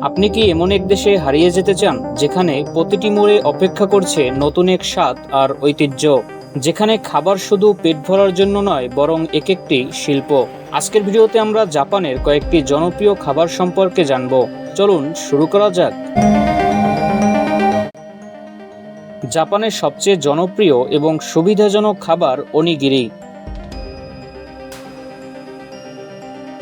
আপনি কি এমন এক দেশে হারিয়ে যেতে চান, যেখানে প্রতিটি মোড়ে অপেক্ষা করছে নতুন এক স্বাদ আর ঐতিহ্য, যেখানে খাবার শুধু পেট ভরার জন্য নয়, বরং এক একটি শিল্প? আজকের ভিডিওতে আমরা জাপানের কয়েকটি জনপ্রিয় খাবার সম্পর্কে জানব। চলুন শুরু করা যাক। জাপানের সবচেয়ে জনপ্রিয় এবং সুবিধাজনক খাবার অনিগিরি।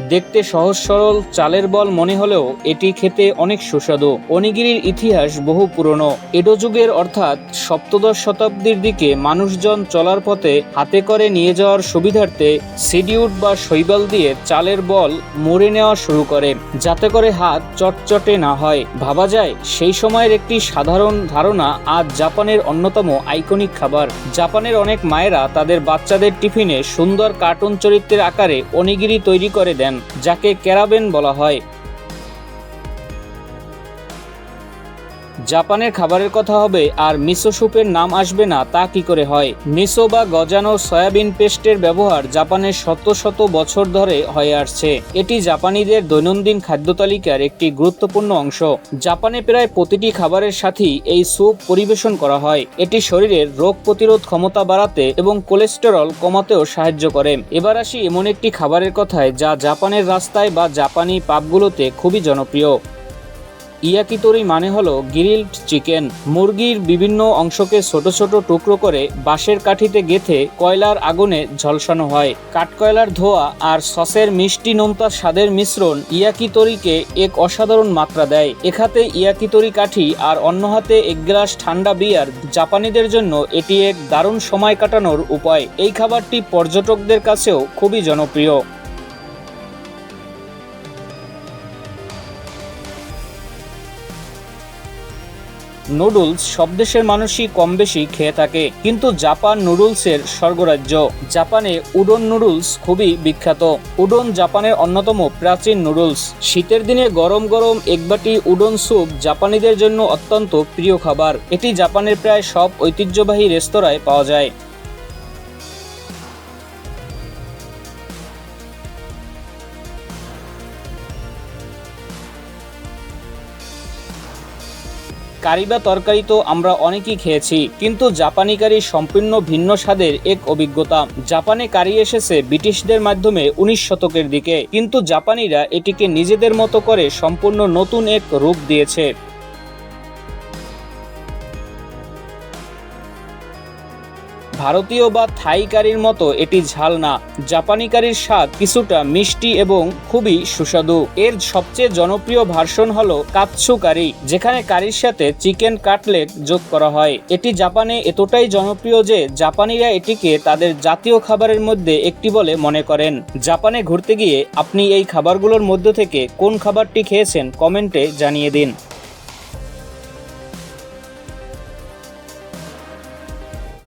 দেখতে সহজ সরল, চালের বল মনে হলেও এটি খেতে অনেক সুস্বাদু। অনিগিরির ইতিহাস বহু পুরনো। এডো যুগের অর্থাৎ সপ্তদশ শতাব্দীর দিকে মানুষজন চলার পথে হাতে করে নিয়ে যাওয়ার সুবিধার্থে সিডিউড বা শৈবাল দিয়ে চালের বল মুড়ে নেওয়া শুরু করে। যাতে করে হাত চটচটে না হয়। ভাবা যায়, সেই সময়ের একটি সাধারণ ধারণা আজ জাপানের অন্যতম আইকনিক খাবার। জাপানের অনেক মায়েরা তাদের বাচ্চাদের টিফিনে সুন্দর কার্টুন চরিত্রের আকারে অনিগিরি তৈরি করে দেন। যাকে ক্যারাবেন বলা হয়। জাপানের খাবারের কথা হবে আর মিসো স্যুপের নাম আসবে না, তা কি করে হয়? মিসো বা গজানো সয়াবিন পেস্টের ব্যবহার জাপানের শত শত বছর ধরে হয়ে আসছে। এটি জাপানিদের দৈনন্দিন খাদ্য তালিকার একটি গুরুত্বপূর্ণ অংশ। জাপানে প্রায় প্রতিটি খাবারের সাথেই এই স্যুপ পরিবেশন করা হয়। এটি শরীরের রোগ প্রতিরোধ ক্ষমতা বাড়াতে এবং কোলেস্টেরল কমাতেও সাহায্য করে। এবার আসি এমন একটি খাবারের কথায় যা জাপানের রাস্তায় বা জাপানি পাবগুলোতে খুবই জনপ্রিয়। ইয়াকিতরি মানে হলো গ্রিলড চিকেন। মুরগির বিভিন্ন অংশকে ছোট ছোট টুকরো করে বাঁশের কাঠিতে গেথে কয়লার আগুনে ঝলসানো হয়। কাঠকয়লার ধোয়া আর সসের মিষ্টি নোনতা স্বাদের মিশ্রণ ইয়াকিতরিকে এক অসাধারণ মাত্রা দেয়। এখাতে ইয়াকিতরি কাঠি আর অন্য হাতে এক গ্লাস ঠান্ডা বিয়ার জাপানিদের জন্য এটি এক দারুণ সময় কাটানোর উপায়। এই খাবারটি পর্যটকদের কাছেও খুবই জনপ্রিয়। নুডলস সব দেশের মানুষই কম বেশি খেয়ে থাকে। কিন্তু জাপান নুডলসের স্বর্গরাজ্য। জাপানে উডন নুডলস খুবই বিখ্যাত। উডন জাপানের অন্যতম প্রাচীন নুডলস। শীতের দিনে গরম গরম একবাটি উডন স্যুপ জাপানিদের জন্য অত্যন্ত প্রিয় খাবার। এটি জাপানের প্রায় সব ঐতিহ্যবাহী রেস্তোরাঁয় পাওয়া যায়। কারি বা তরকারি তো আমরা অনেকেই খেয়েছি, কিন্তু জাপানি কারি সম্পূর্ণ ভিন্ন স্বাদের এক অভিজ্ঞতা। জাপানে কারি এসেছে ব্রিটিশদের মাধ্যমে উনিশ শতকের দিকে, কিন্তু জাপানিরা এটিকে নিজেদের মতো করে সম্পূর্ণ নতুন এক রূপ দিয়েছে। ভারতীয় বা থাই কারির মতো এটি ঝাল না। জাপানি কারির স্বাদ কিছুটা মিষ্টি এবং খুবই সুস্বাদু। এর সবচেয়ে জনপ্রিয় ভার্সন হলো কাৎসু কারি, যেখানে কারির সাথে চিকেন কাটলেট যোগ করা হয়। এটি জাপানে এতটাই জনপ্রিয় যে জাপানিরা এটিকে তাদের জাতীয় খাবারের মধ্যে একটি বলে মনে করেন। জাপানে ঘুরতে গিয়ে আপনি এই খাবারগুলোর মধ্য থেকে কোন খাবারটি খেয়েছেন কমেন্টে জানিয়ে দিন।